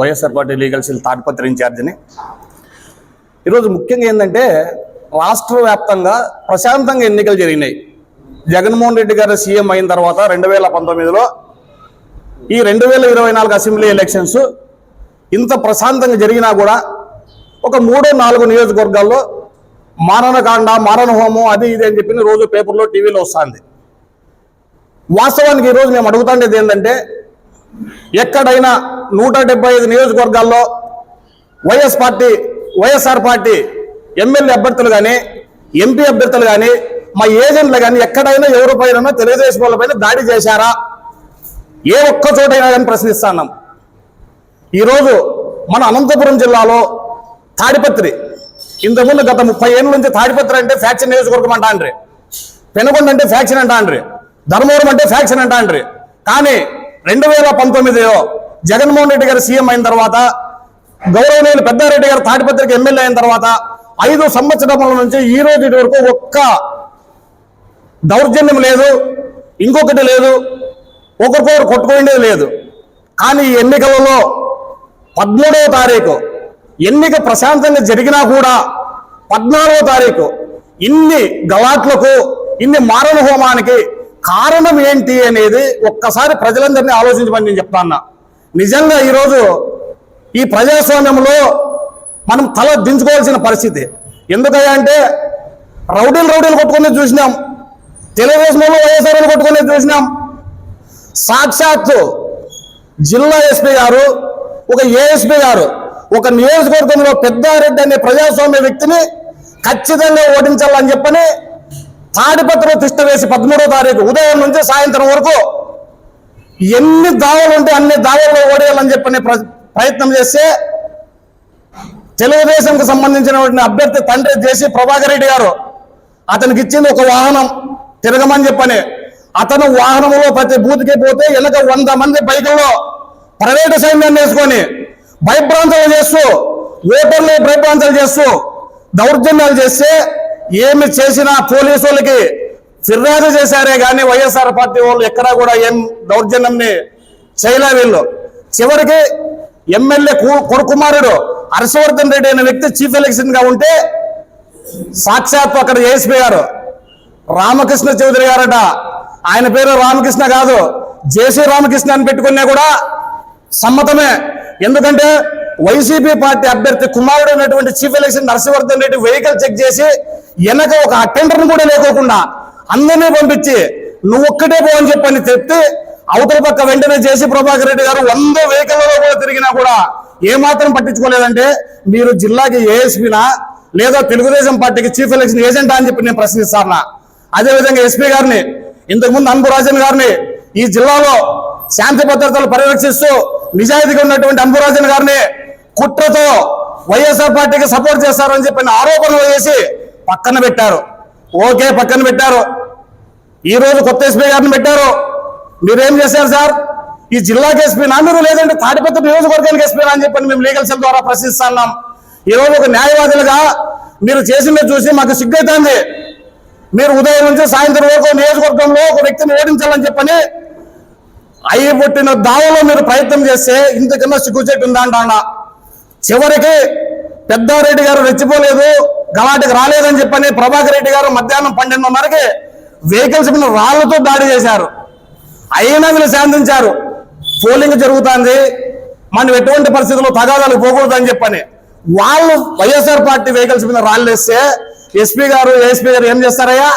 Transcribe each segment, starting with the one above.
YSR party legal cell Tadipatri ఇన్ఛార్జిని. ఈరోజు ముఖ్యంగా ఏంటంటే రాష్ట్ర వ్యాప్తంగా ప్రశాంతంగా ఎన్నికలు జరిగినాయి. జగన్మోహన్ రెడ్డి గారు సీఎం అయిన తర్వాత రెండు వేల పంతొమ్మిదిలో ఈ రెండు వేల ఇరవై నాలుగు అసెంబ్లీ ఎలక్షన్స్ ఇంత ప్రశాంతంగా జరిగినా కూడా ఒక మూడో నాలుగు నియోజకవర్గాల్లో మారణకాండ మారణ హోమం అది ఇది అని చెప్పి రోజు పేపర్లో టీవీలో వస్తుంది. వాస్తవానికి ఈరోజు మేము అడుగుతుండేది ఏంటంటే ఎక్కడైనా నూట డెబ్బై ఐదు నియోజకవర్గాల్లో YS party YSR party MLA అభ్యర్థులు కానీ ఎంపీ అభ్యర్థులు కానీ మా ఏజెంట్లు కానీ ఎక్కడైనా ఎవరి పైన తెలుగుదేశం వాళ్ళ దాడి చేశారా? ఏ ఒక్క చోటైనా కానీ ప్రశ్నిస్తున్నాం ఈరోజు మన అనంతపురం జిల్లాలో తాడిపత్రి ఇంతకుముందు గత ముప్పై ఏళ్ళ నుంచి తాడిపత్రి అంటే ఫ్యాక్షన్ నియోజకవర్గం అంటా అండ్రి పెనుగొండ అంటే ఫ్యాక్షన్ అంటా అండ్రి ధర్మవరం అంటే ఫ్యాక్షన్ అంటా అండ్రి కానీ రెండు వేల పంతొమ్మిదిలో జగన్మోహన్ రెడ్డి గారు సీఎం అయిన తర్వాత గౌరవనీయులు పెద్దారెడ్డి గారు తాటిపత్రిక ఎమ్మెల్యే అయిన తర్వాత ఐదు సంవత్సరముల నుంచి ఈ రోజు వరకు ఒక్క దౌర్జన్యం లేదు ఇంకొకటి లేదు ఒకరికొకరు కొట్టుకునేది లేదు. కానీ ఈ ఎన్నికలలో పద్మూడవ తారీఖు ఎన్నిక ప్రశాంతంగా జరిగినా కూడా పద్నాలుగో తారీఖు ఇన్ని గలాట్లకు ఇన్ని మారణ హోమానికి కారణం ఏంటి అనేది ఒక్కసారి ప్రజలందరినీ ఆలోచించమని నేను చెప్తాన్నా నిజంగా ఈరోజు ఈ ప్రజాస్వామ్యంలో మనం తల దించుకోవాల్సిన పరిస్థితి. ఎందుకయ్యా అంటే రౌడీలు రౌడీలు కొట్టుకునేది చూసినాం. తెలుగుదేశంలో వైఎస్ఆర్ కొట్టుకునేది చూసినాం. సాక్షాత్తు జిల్లా ఎస్పీ గారు ఒక ఏఎస్పీ గారు ఒక నియోజకవర్గంలో పెద్దారెడ్డి అనే ప్రజాస్వామ్య వ్యక్తిని ఖచ్చితంగా ఓడించాలని చెప్పని తాడిపత్రం తిష్ట వేసి పదమూడో తారీఖు ఉదయం నుంచి సాయంత్రం వరకు ఎన్ని దావలు ఉంటే అన్ని దావల్లో ఓడేయాలని చెప్పని ప్ర- ప్రయత్నం చేస్తే తెలుగుదేశంకి సంబంధించినటువంటి అభ్యర్థి తండ్రి చేసి ప్రభాకర్ రెడ్డి గారు అతనికి ఇచ్చింది ఒక వాహనం తిరగమని చెప్పని. అతను వాహనంలో ప్రతి బూత్కి పోతే వెనక వంద మంది బైకుల్లో ప్రైవేటు సైన్యాన్ని వేసుకొని భయభ్రాంతలు చేస్తూ ఓటర్లు భయభ్రాంతలు చేస్తూ దౌర్జన్యాలు చేస్తే ఏమి చేసినా పోలీసు వాళ్ళకి ఫిర్యాదు చేశారే కానీ వైఎస్ఆర్ పార్టీ వాళ్ళు ఎక్కడా కూడా ఏం దౌర్జన్యంని చేయలే వీళ్ళు. చివరికి ఎమ్మెల్యే కొడుకుమారుడు హర్షవర్ధన్ రెడ్డి అనే వ్యక్తి చీఫ్ ఎలక్షన్గా ఉంటే సాక్షాత్తు అక్కడ ఏఎస్పీ గారు రామకృష్ణ చౌదరి గారట. ఆయన పేరు రామకృష్ణ కాదు. జేసీ రామకృష్ణ అని పెట్టుకున్నా కూడా సమ్మతమే. ఎందుకంటే వైసీపీ పార్టీ అభ్యర్థి కుమారుడు అయినటువంటి chief election Narasimhavardhan Reddy vehicle check చేసి వెనక ఒక అటెండర్ కూడా లేకోకుండా అందరినీ పంపించి నువ్వు ఒక్కటే పోవని చెప్పని చెప్తే అవతల పక్క వెంటనే జేసీ ప్రభాకర్ రెడ్డి గారు వంద వెహికల్లో కూడా తిరిగినా కూడా ఏమాత్రం పట్టించుకోలేదంటే మీరు జిల్లాకి ఏఎస్పీనా? లేదా తెలుగుదేశం పార్టీకి చీఫ్ ఎలక్షన్ ఏజెంటా? అని చెప్పి నేను ప్రశ్నిస్తాను? అదేవిధంగా ఎస్పీ గారిని ఇంతకుముందు అంబురాజన్ గారిని ఈ జిల్లాలో శాంతి భద్రతలు పర్యవేక్షిస్తూ నిజాయితీగా ఉన్నటువంటి అంబురాజన్ గారిని కుట్రతో వైఎస్ఆర్ పార్టీకి సపోర్ట్ చేస్తారని చెప్పిన ఆరోపణలు చేసి పక్కన పెట్టారు. ఓకే పక్కన పెట్టారు. ఈ రోజు కొత్త ఎస్పీ గారిని పెట్టారు. మీరేం చేశారు సార్? ఈ జిల్లాకి ఎస్పీనా మీరు లేదంటే తాడిపత్రి నియోజకవర్గానికి ఎస్పీనా అని చెప్పి మేము లీగల్ సెల్ ద్వారా ప్రశ్నిస్తున్నాం. ఈరోజు ఒక న్యాయవాదులుగా మీరు చేసింది చూసి మాకు సిగ్గైతుంది. మీరు ఉదయం నుంచి సాయంత్రం వరకు నియోజకవర్గంలో ఒక వ్యక్తిని ఓడించాలని చెప్పని అయ్యి పుట్టిన దావలో మీరు ప్రయత్నం చేస్తే ఇంతకన్నా సిగ్గుచెట్టు ఉందా అంటాడా చివరికి పెద్దారెడ్డి గారు రెచ్చిపోలేదు గలాటికి రాలేదని చెప్పని ప్రభాకర్ రెడ్డి గారు మధ్యాహ్నం పన్నెండున్నరకి వెహికల్స్ మీద రాళ్ళతో దాడి చేశారు. అయినా వీళ్ళు శాంతించారు. పోలింగ్ జరుగుతుంది. మనం ఎటువంటి పరిస్థితుల్లో తగాదాలు అని చెప్పని వాళ్ళు వైఎస్ఆర్ పార్టీ వెహికల్స్ మీద రాళ్ళు వేస్తే ఎస్పీ గారు ఏఎస్పీ గారు ఏం చేస్తారయ్యా?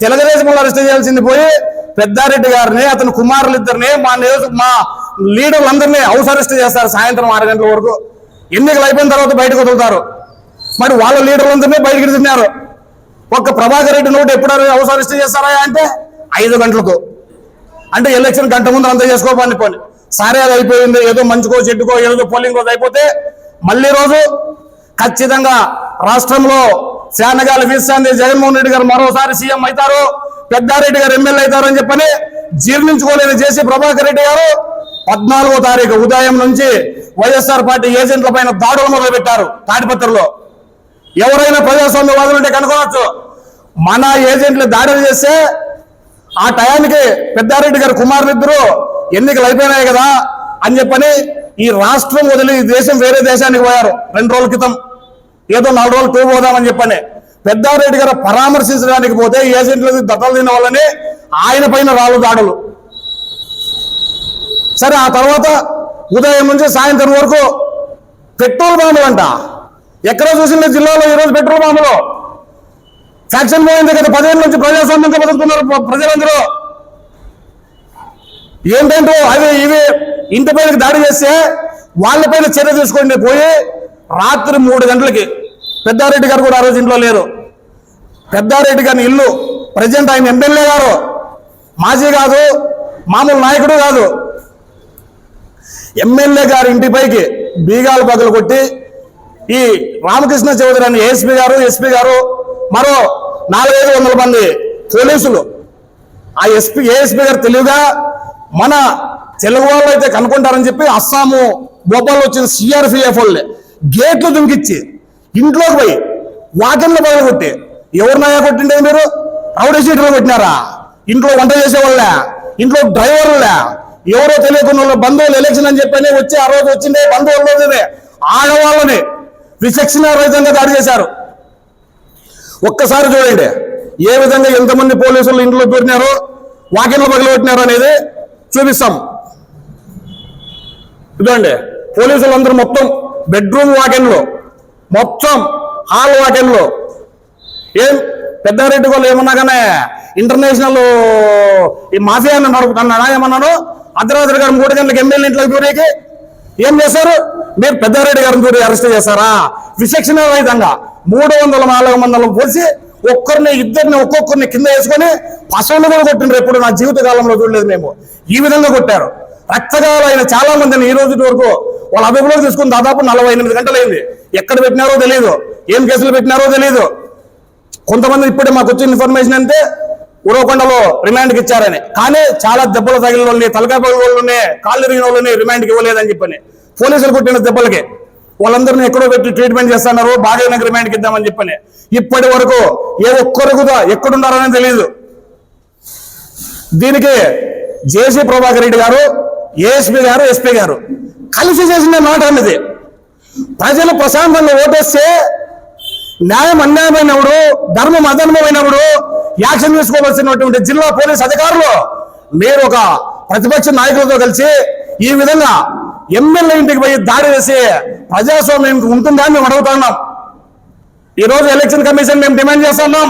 తెలుగుదేశం అరెస్ట్ చేయాల్సింది పోయి పెద్దారెడ్డి గారిని అతని కుమారులు ఇద్దరిని మా నియోజక మా లీడర్లందరినీ హౌస్ అరెస్ట్ చేస్తారు సాయంత్రం ఆరు గంటల వరకు. ఎన్నికలు అయిపోయిన తర్వాత బయటకు వదులుతారు. మరి వాళ్ళ లీడర్లందరినీ బయటకు తిన్నారు. ఒక్క ప్రభాకర్ రెడ్డి నోటు ఎప్పుడు అవసరం చేస్తారా అంటే ఐదు గంటలకు. అంటే ఎలక్షన్ గంట ముందు అంతా చేసుకోవాలి పోని సరే అది అయిపోయింది ఏదో మంచుకో చెట్టుకో ఏదో పోలింగ్ రోజు అయిపోతే మళ్ళీ రోజు ఖచ్చితంగా రాష్ట్రంలో శానగాలు వీస్తుంది జగన్మోహన్ రెడ్డి గారు మరోసారి సీఎం అవుతారు పెద్దారెడ్డి గారు ఎమ్మెల్యే అవుతారు అని చెప్పని జీర్ణించుకోలేని చేసి ప్రభాకర్ రెడ్డి గారు పద్నాలుగో తారీఖు ఉదయం నుంచి వైఎస్ఆర్ పార్టీ ఏజెంట్ల పైన దాడులు మొదలు పెట్టారు తాడిపత్రిలో. ఎవరైనా ప్రజాస్వామ్యవాదులు ఉంటే కనుకోవచ్చు మన ఏజెంట్లు దాడులు చేస్తే ఆ టయానికి పెద్దారెడ్డి గారి కుమారులు ఎన్నికలు అయిపోయినాయి కదా అని చెప్పని ఈ రాష్ట్రం వదిలి ఈ దేశం వేరే దేశానికి పోయారు రెండు రోజుల క్రితం. ఏదో నాలుగు రోజులు టూ పోదామని చెప్పని పెద్దారెడ్డి గారు పరామర్శించడానికి పోతే ఏజెంట్లు దత్తలు తిన్న వాళ్ళని ఆయన పైన రాళ్ళు దాడులు. సరే ఆ తర్వాత ఉదయం నుంచి సాయంత్రం వరకు పెట్రోల్ బాంబులు అంట. ఎక్కడ చూసిన జిల్లాలో ఈరోజు పెట్రోల్ బాంబులు ఫ్యాక్షన్ పోయింది కదా పదేళ్ళ నుంచి ప్రజాస్వామ్యంగా బతుకుతున్నారు ప్రజలందరూ. ఏంటంటే అవి ఇవి ఇంటి పైన దాడి చేస్తే వాళ్ళపైన చర్య తీసుకోండి పోయి రాత్రి మూడు గంటలకి. పెద్దారెడ్డి గారు కూడా ఆ రోజు ఇంట్లో లేరు. పెద్దారెడ్డి గారి ఇల్లు ప్రజెంట్ ఆయన ఎమ్మెల్యే గారు. మాజీ కాదు మామూలు నాయకుడు కాదు. ఎమ్మెల్యే గారి ఇంటిపైకి బీగాలు పగలు కొట్టి ఈ రామకృష్ణ చౌదరి అని ఏఎస్పీ గారు ఎస్పీ గారు మరో నాలుగైదు వందల మంది పోలీసులు. ఆ ఎస్పీ ఏఎస్పీ గారు తెలివిగా మన తెలుగు వాళ్ళు అయితే కనుక్కుంటారని చెప్పి అస్సాము భోపాల్ వచ్చిన సిఆర్పిఎఫ్ వాళ్ళే గేట్లు దుమికిచ్చి ఇంట్లోకి పోయి వాకిన్లు పగలు కొట్టి ఎవరినయా కొట్టిండే మీరు? రౌడీ సీట్లు కొట్టినారా? ఇంట్లో వంట చేసేవాళ్ళ? ఇంట్లో డ్రైవర్లే? ఎవరో తెలియకుండా బంధువులు ఎలక్షన్ అని చెప్పని వచ్చి ఆ రోజు వచ్చిండే రోజునే. ఆడవాళ్ళని విచక్షణ రహితంగా దాడి చేశారు. ఒక్కసారి చూడండి ఏ విధంగా ఎంతమంది పోలీసులు ఇంట్లో దూరినారో వాకిన్లు పగలగొట్టినారు అనేది చూపిస్తాం. ఇదండి పోలీసులు అందరూ మొత్తం బెడ్రూమ్ వాకిన్లు మొత్తం హాల్ వాకిన్లు ఏం? పెద్దారెడ్డి వాళ్ళు ఏమన్నా కానీ ఇంటర్నేషనల్ ఈ మాఫియాని నడుపుతున్నాడా ఏమన్నాడు అర్ధరాత్రి గారు మూడు గంటలకు ఎమ్మెల్యే ఇంట్లోకి దూరేకి ఏం చేశారు? మీరు పెద్దారెడ్డి గారిని దూరి అరెస్ట్ చేశారా? విచక్షణ రహితంగా మూడు వందల నాలుగు వందల పోసి ఒక్కరిని ఇద్దరిని ఒక్కొక్కరిని కింద వేసుకొని పశువులు కూడా కొట్టిండ్రు ఎప్పుడు నా జీవిత కాలంలో చూడలేదు మేము. ఈ విధంగా కొట్టారు. రక్తగాలైన చాలా మందిని ఈ రోజు వరకు వాళ్ళ అదుపులో తీసుకుని దాదాపు నలభై ఎనిమిది గంటలైంది. ఎక్కడ పెట్టినారో తెలియదు ఏం కేసులు పెట్టినారో తెలియదు కొంతమంది ఇప్పుడే మాకు వచ్చిన ఇన్ఫర్మేషన్ అంటే ఉరవకొండలో రిమాండ్కి ఇచ్చారని. కానీ చాలా దెబ్బలు తగిలిన వాళ్ళని తలకాయ పగిలిన వాళ్ళని కాళ్ళు తిరిగిన వాళ్ళని రిమాండ్కి ఇవ్వలేదని చెప్పని. పోలీసులు కొట్టిన దెబ్బలకి వాళ్ళందరినీ ఎక్కడో పెట్టి ట్రీట్మెంట్ చేస్తున్నారు బాగా రిమాండ్కి ఇద్దామని చెప్పని. ఇప్పటి వరకు ఏ ఒక్కరు ఎక్కడున్నారని తెలియదు దీనికి జేసీ ప్రభాకర్ రెడ్డి గారు ఏఎస్పీ గారు ఎస్పీ గారు కలిసి చేసిన మాట అన్నది ప్రజలు ప్రశాంతంగా ఓటేస్తే న్యాయం అన్యాయమైనప్పుడు ధర్మం అధర్మమైనప్పుడు యాక్షన్ తీసుకోవాల్సినటువంటి జిల్లా పోలీస్ అధికారులు మీరు ఒక ప్రతిపక్ష నాయకులతో కలిసి ఈ విధంగా ఎమ్మెల్యే ఇంటికి పోయి దాడి వేసి ప్రజాస్వామ్యం ఉంటుందా మేము అడుగుతున్నాం ఈ రోజు ఎలక్షన్ కమిషన్ మేము డిమాండ్ చేస్తున్నాం